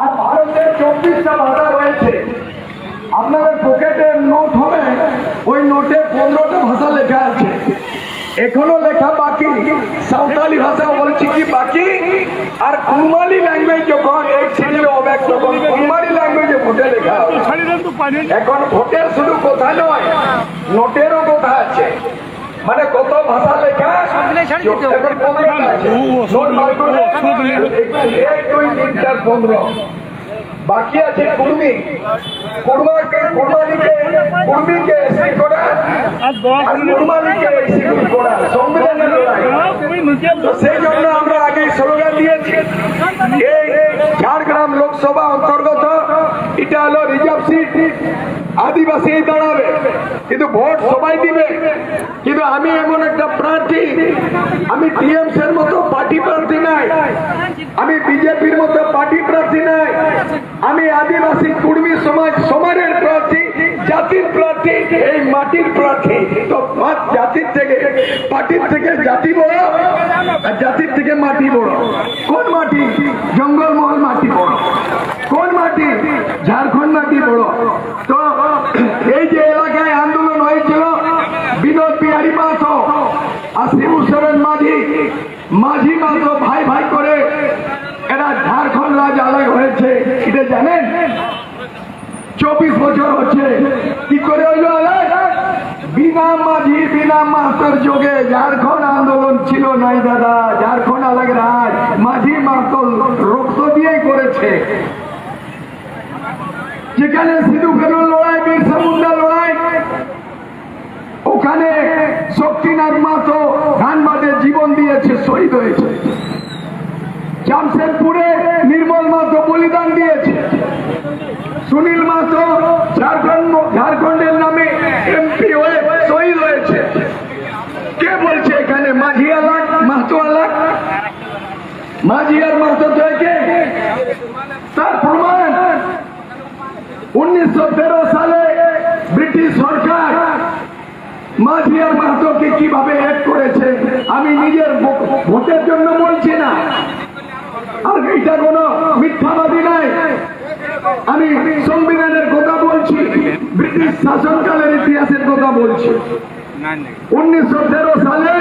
আর ভারতের চব্বিশটা ভাষা রয়েছে। আপনাদের পকেটে নোট হবে ওই নোটে পনেরোটা ভাষা লেখা আছে। এখনও লেখা বাকি সাঁওতালি ভাষা বলছি কি বাকি? আর কুমালি ল্যাঙ্গুয়েজ যখন এক ছিড়বে অবেক তখন কুমালি ল্যাঙ্গুয়েজে ভোটে লেখা এখন ভোটের শুধু কথা নয় নোটেরও কথা আছে। মানে কত ভাষা লেখা? এক দুই তিন চার পনেরো। বাকি আছে কুর্মি। কুর্মাকে কুর্মিকে এসে করা। আর এসে করা। সংবিধানের তো সেই জন্য আমরা আগে স্লোগান দিয়েছি। এই ঝাড়গ্রাম লোকসভা অন্তর্গত এটা হলো রিজার্ভ সিট। আদিবাসী দাঁড়াবে। কিন্তু ভোট সবাই দিবে কিন্তু আমি এমন একটা প্রার্থী আমি টিএমসি এর মতো পার্টি প্রার্থী নাই। আমি বিজেপির মতো পার্টি প্রার্থী নাই। আমি আদিবাসী, কুর্মী সমাজ, সমাজের প্রার্থী, জাতির প্রার্থী, এই মাটির প্রার্থী। তো জাতির থেকে, পার্টির থেকে জাতি বড় আর জাতির থেকে মাটি বড়। কোন মাটি? জঙ্গলমহল মাটি বড় কোন মাটি ঝাড়খণ্ড মাটি বড় তো এই যে এলাকায় আন্দোলন হয়েছিল বিনোদ বিহারী মাহাতো আর শিবু সোরেন মাঝি মাঝি মাহাতো ভাই ভাই করে এরা ঝাড়খণ্ড রাজ আলাদা হয়েছে এটা জানেন চব্বিশ বছর হচ্ছে। কি করে হইল বিনা মাঝি, বিনা মাস্টার যোগে ঝাড়খণ্ড আন্দোলন ছিল নাই দাদা, ঝাড়খণ্ড আলাগ রাজ মাঝি মাতল রক্ত দিয়েই করেছে। যেখানে সিধু কানুর লড়াই বিরসা মুন্ডা লড়াই, ওখানে শক্তিনাথ মাতো ধানবাদে জীবন দিয়েছে, শহীদ হয়েছে। জামশেদপুরে নির্মল মাতো বলিদান দিয়েছে। সুনীল মাতো ঝাড়খণ্ড, ঝাড়খণ্ডের নামে এমপি হয়ে শহীদ হয়েছে। কে বলছে এখানে? তার প্রমাণ, উনিশশো তেরো সালে ব্রিটিশ সরকার মাঝি আর কীভাবে এক করেছে, আমি নিজের ভোটের জন্য বলছি না। আর এটা কোনো মিথ্যাবাদী নাই আমি ব্রিটিশ শাসনকালের ইতিহাসের কথা বলছি। উনিশশো তেরো সালে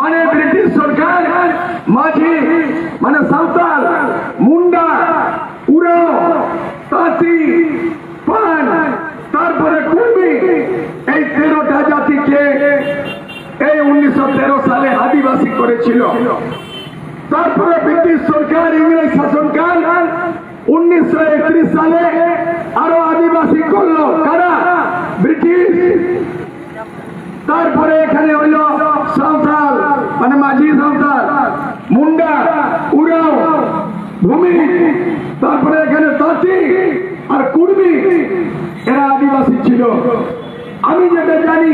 মানে ব্রিটিশ সরকার মাঝি মানে সাঁওতাল, মুন্ডা, উড়াও, তাঁতি, পান, তারপরে কুর্মি, এই তেরোটা জাতিকে এই উনিশশো তেরো সালে আদিবাসী করেছিল। তারপরে ব্রিটিশ সরকার ইংরেজ শাসনকাল উনিশশো একত্রিশ সালে আরও আদিবাসী করল কারা ব্রিটিশ তারপরে এখানে হইল সাঁওতাল মানে মুন্ডা উড়াও ভূমি, তারপরে এখানে তাঁতি আর কুর্মি, এরা আদিবাসী ছিল। আমি যেটা জানি,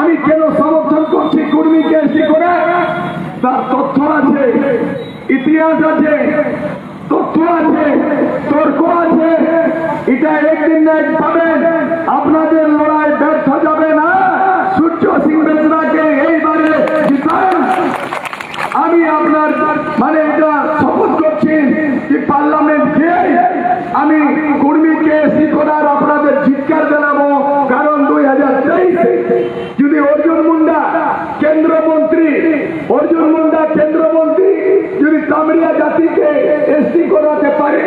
আমি কেন সমর্থন করছি কুর্মিকে এসি করে? তার তথ্য আছে, ইতিহাস আছে, তথ্য আছে, তর্ক আছে। এটা একদিন না এক পাবেন। আপনাদের লড়াই ব্যর্থ যাবে না সূর্য সিং বেসরাকে এইবারে জিতান আমি আপনার মানে এটা শপথ করছি যে পার্লামেন্ট গিয়ে আমি কর্মীকে এসি করার আপনাদের চিৎকার জানাব। কারণ দুই হাজার তেইশে যদি অর্জুন মুন্ডা কেন্দ্রমন্ত্রী, অর্জুন মুন্ডা কেন্দ্রমন্ত্রী যদি তামরিয়া জাতিকে এসটি করাতে পারে,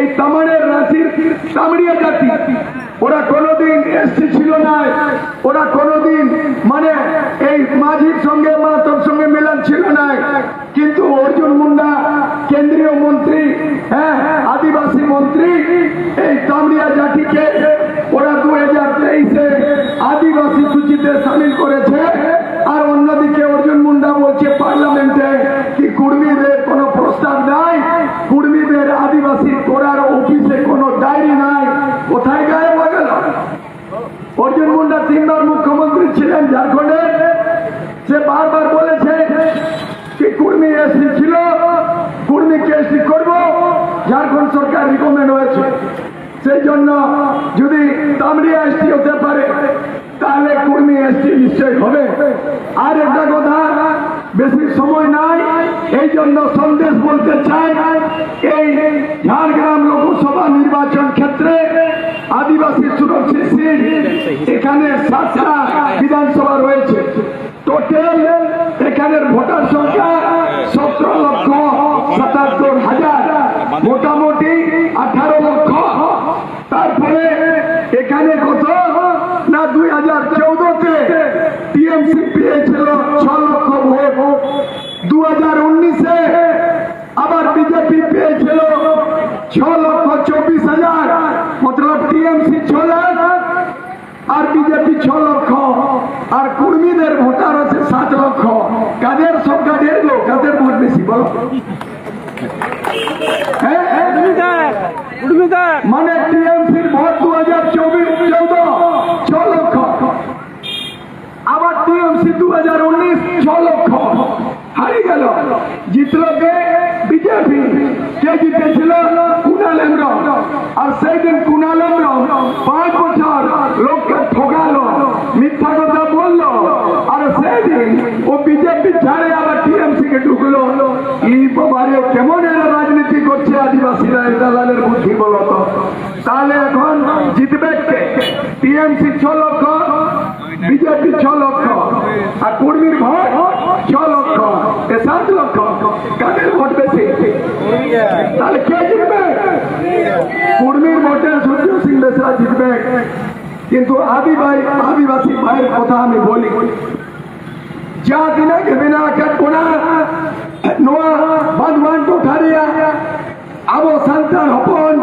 এই তামারের রাশির তামড়িয়া জাতি, ওরা কোনোদিন এসছি ছিল না। ওরা কোনোদিন মানে এই মাঝির সঙ্গে মাতর ছিল না কিন্তু অর্জুন মুন্ডা, কেন্দ্রীয় মন্ত্রী হ্যাঁ আদিবাসী মন্ত্রী, এই তামড়িয়া জাতিকে ওরা দু হাজার তেইশে আদিবাসী সূচিতে সামিল করেছে আর অন্যদিকে অর্জুন মুন্ডা বলছে পার্লামেন্টে কি কুর্মীদের কোনো প্রস্তাব নাই কুর্মীদের আদিবাসী করার অফিসে কোনো ডায়েরি নাই কোথায় গায়েব হয়ে গেল অর্জুন মুন্ডা তিনবার মুখ্যমন্ত্রী ছিলেন ঝাড়খণ্ডের সে বারবার বলেছে কি কুর্মী এসি ছিল কুর্মীকে এসি করব ঝাড়খণ্ড সরকার রিকমেন্ড হয়েছে সেই জন্য যদি তামড়িয়া এসটি হতে পারে, তাহলে কুর্মী এসটি নিশ্চয় হবে। আর একটা কথা, বেশি সময় নাই এই জন্য সন্দেশ বলতে চাই, এই ঝাড়গ্রাম লোকসভা নির্বাচন ক্ষেত্রে আদিবাসী সুরক্ষিত সিট এখানে সাতটা বিধানসভা রয়েছে। টোটাল এখানের ভোটার সংখ্যা সতেরো লক্ষ সাতাত্তর হাজার। মোটামুটি আঠারো লক্ষ তারপরে এখানে কত না দুই হাজার চৌদ্দতে টিএমসি পেয়েছিল ছ লক্ষ ভোট দু হাজার উনিশে আবার বিজেপি পেয়েছিল ছ লক্ষ চব্বিশ হাজার। মতলব টিএমসি ছ লাখ আর বিজেপি ছ লক্ষ। আর কুর্মীদের ভোটার আছে সাত লক্ষ। কাদের সংখ্যা দেড় কাদের ভোট বেশি বলো? হ্যাঁ? মানে টিএমসির ভোট দু হাজার চব্বিশ চৌদ ছ লক্ষ। আবার টিএমসি দু হাজার উনিশ, ছ লক্ষ। হারিয়ে গেল। জিতল কে? বিজেপি। কে জিতেছিল? কুণাল হেমব্রম। আর সেই দিন কুণাল হেমব্রম পাঁচ বছর লোককে ঠকালো মিথ্যা কথা বলল আর সেই দিন ও বিজেপি ছাড়ে আবার টিএমসি কে ঢুকলো এই বাবারে কেমন এরা রাজনীতি করছে আদিবাসীরা এটা লালের বুদ্ধি বলো তো তাহলে এখন জিতবে কে টিএমসি ছ লক্ষ বিজেপি ছ লক্ষ আর কুর্মীর ভোট ছ লক্ষ এ সাত লক্ষ কাদের ভোট বেশি তাহলে কে জিতবে? কুর্মীর ভোটে সূর্য সিং বেসরা জিতবে। কিন্তু আদিবাই আদিবাসী ভাইয়ের কথা আমি বলি। যা দিনে বিনা কোনা? নোয়া বাঁধবান টোঠারিয়া আবো সন্তান হপন।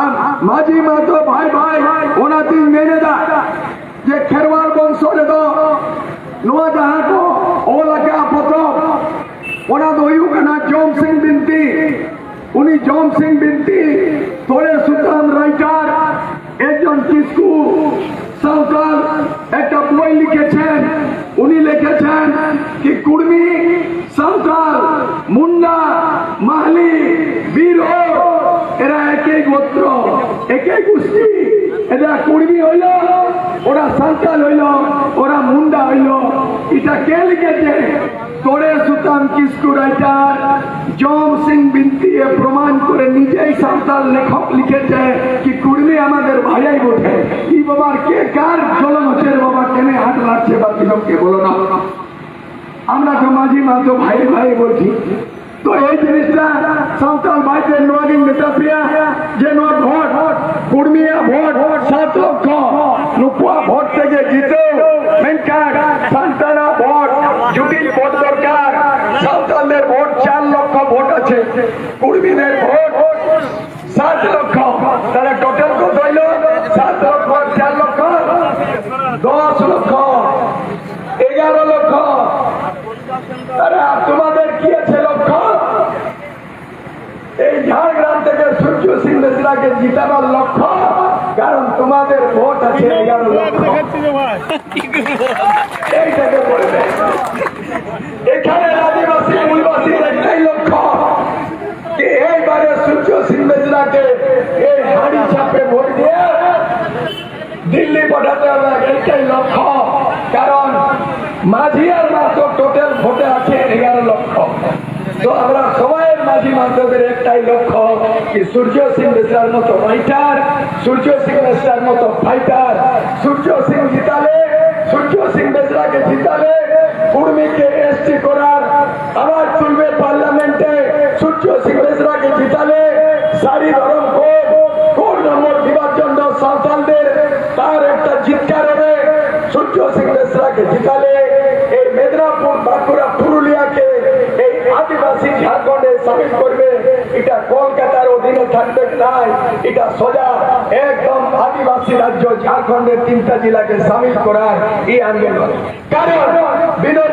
আর মাঝি মাতো ভাই ভাই ওনাতিন মেনে দা যে সিং বিনতি তোরে সুলতান রাইটার, একজন কিসকু সাঁওতাল, একটা বই লিখেছেন, উনি লিখেছেন কি কুর্মি, সাঁওতাল মুন্ডা মাহলি, বীর এরা একই গোত্র, একই গোষ্ঠী, এরা কুর্মি হইল, ওরা সাঁওতাল হইল, ওরা মুন্ডা হইল। এটা কে লিখেছে? তোরে রাইটার। জম সিং করে নিজেই লেখক কি আমাদের ই বাবার কে কার বাবা, কেনে আমরা তো মাঝি ভাই ভাই বলছি। তো এই জিনিসটা সাঁওতাল ভাইদের নোয়াগিং মেটাপিয়া যে নোয়া ভোট কুর্মিয়া ভোট সাত লক্ষ ভোট থেকে জিতে সান্তানা ভোট জুটিল ভোট দরকার সাঁওতালদের ভোট চার লক্ষ ভোট আছে কুর্মীদের ভোট। সাত লক্ষ। তাহলে টোটাল কত হইল? সাত লক্ষ, চার লক্ষ, দশ লক্ষ, এগারো লক্ষ। আর তোমাদের কি আছে লক্ষ্য? এই ঝাড়গ্রাম থেকে সূর্য সিং মিশ্রাকে জিতাবার লক্ষ্য কারণ তোমাদের ভোট আছে এগারো লক্ষ এইটাকে বলবে এখানে আদিবাসী মূলবাসীর একটাই লক্ষ্য যে এইবারে সূর্য সিং মিশ্রাকে এই হাড়ি চাপে ভোট দিয়ে দিল্লি পাঠাতে হবে লক্ষ্য। কারণ মাত্র টোটাল ভোটে আছে এগারো লক্ষ। তো আমরা সবাই কি সূর্য সিং মিশ্রার এসটি করার আবার চলবে পার্লামেন্টে সূর্য সিং মিশ্রাকে জিতালে সারি ধরম ঝাড়খণ্ডে সামিল করবে। এটা কলকাতার অধীনে থাকবে নাই, এটা সোজা একদম আদিবাসী রাজ্য ঝাড়খণ্ডের তিনটা জেলাকে সামিল করার এই আন্দোলন। কারণ বিনোদ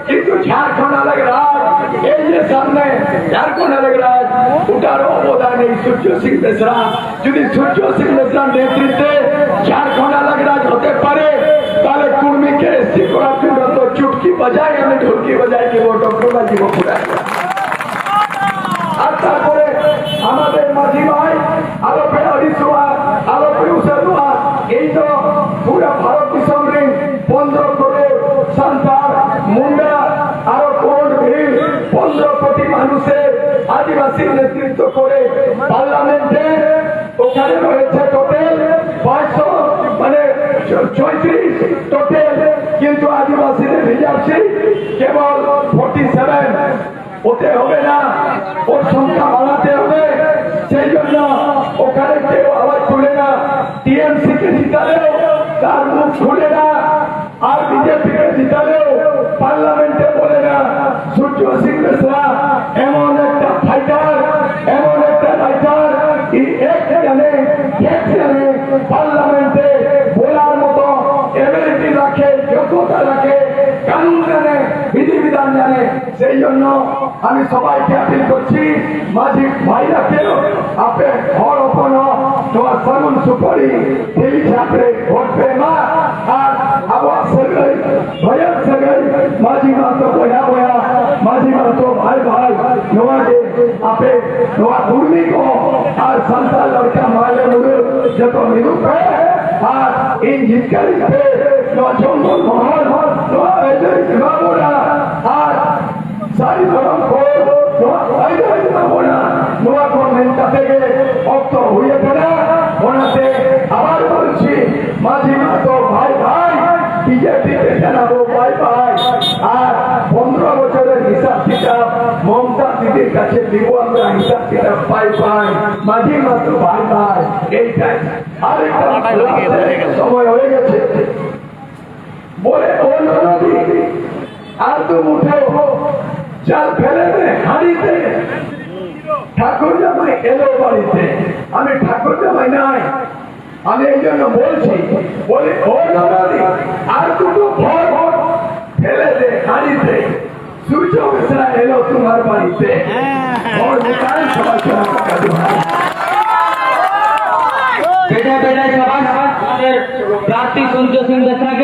উনিশ ঝাড়খণ্ড अलग राज এই যে সামনে ঝাড়খণ্ড अलग राज ওটার অবদান এই সূর্য সিং মিশ্রা যদি সূর্য সিং মিশ্রার নেতৃত্বে ঝাড়খণ্ড अलग राज হতে পারে তাহলে কুর্মীকে স্থির করার জন্য তো চুটকি বাজাই আমি ঢুলকি বাজাই দিব ডক্টরা দিব ফুটাই আর তারপরে আমাদের মাঝি ভাই আলোপে হরিশোয়া আলোপে উষাদুয়া এই তো পুরা ভারত কোটি মানুষের আদিবাসী নেতৃত্ব করে পার্লামেন্টে ওখানে রয়েছে টোটাল পাঁচশো মানে চৌত্রিশ টোটাল। কিন্তু আদিবাসীদের রিজার্ভ কেবল ফোর্টি সেভেন ওতে হবে না, ওর সংখ্যা বাড়াতে হবে। সেই জন্য ওখানে কেউ আওয়াজ তুলে না। টিএমসি কে জিতালেও তার মুখ খুলে না। সেই জন্য আমি সবাইকে আপিল করছি। মাঝি ভাইরাকেও আপে ঘর অপন, তোমার সগুন সুপারি এই ছাত্রে ভোট মা, আর আবার সগাই ভয়ের সগাই মাঝি মা তো বয়া বয়া, মাঝি মা তো ভাই ভাই নোয়াকে আপে নোয়া দুর্মি কো আর সন্তান লড়কা মালে মুড়ে যত নিরূপ, আর ইন জিতকারি পে নোয়া জঙ্গল নোয়া এদের নোয়া আর সারি ধরম কো নোয়া নোয়া থেকে অক্ত হয়ে ওনাতে আবার বলছি মাঝি মা ভাই ভাই বিজেপি জানাব ভাই ভাই। আর পনেরো বছরের হিসাব কিতাব মমতা দিদির কাছে দিব আমরা হিসাব কিতাব পাই পাই মাঝি মা ভাই ভাই। এইটাই। আর সময় হয়ে গেছে। বলে নদী আর তো মুঠে চাল ফেলে দে ঠাকুর জামাই এলো বাড়িতে। আমি ঠাকুর জামাই নাই। আমি এই জন্য বলছি, বলে, ও নদী আর দুটো ভর ভর ফেলে দে হাঁড়িতে সূর্য মিশ্রা এলো তোমার বাড়িতে। ভর উঠায় সবাই। বেটা বেটা সবাই আমাদের প্রার্থী সূর্য সিং বেসরাকে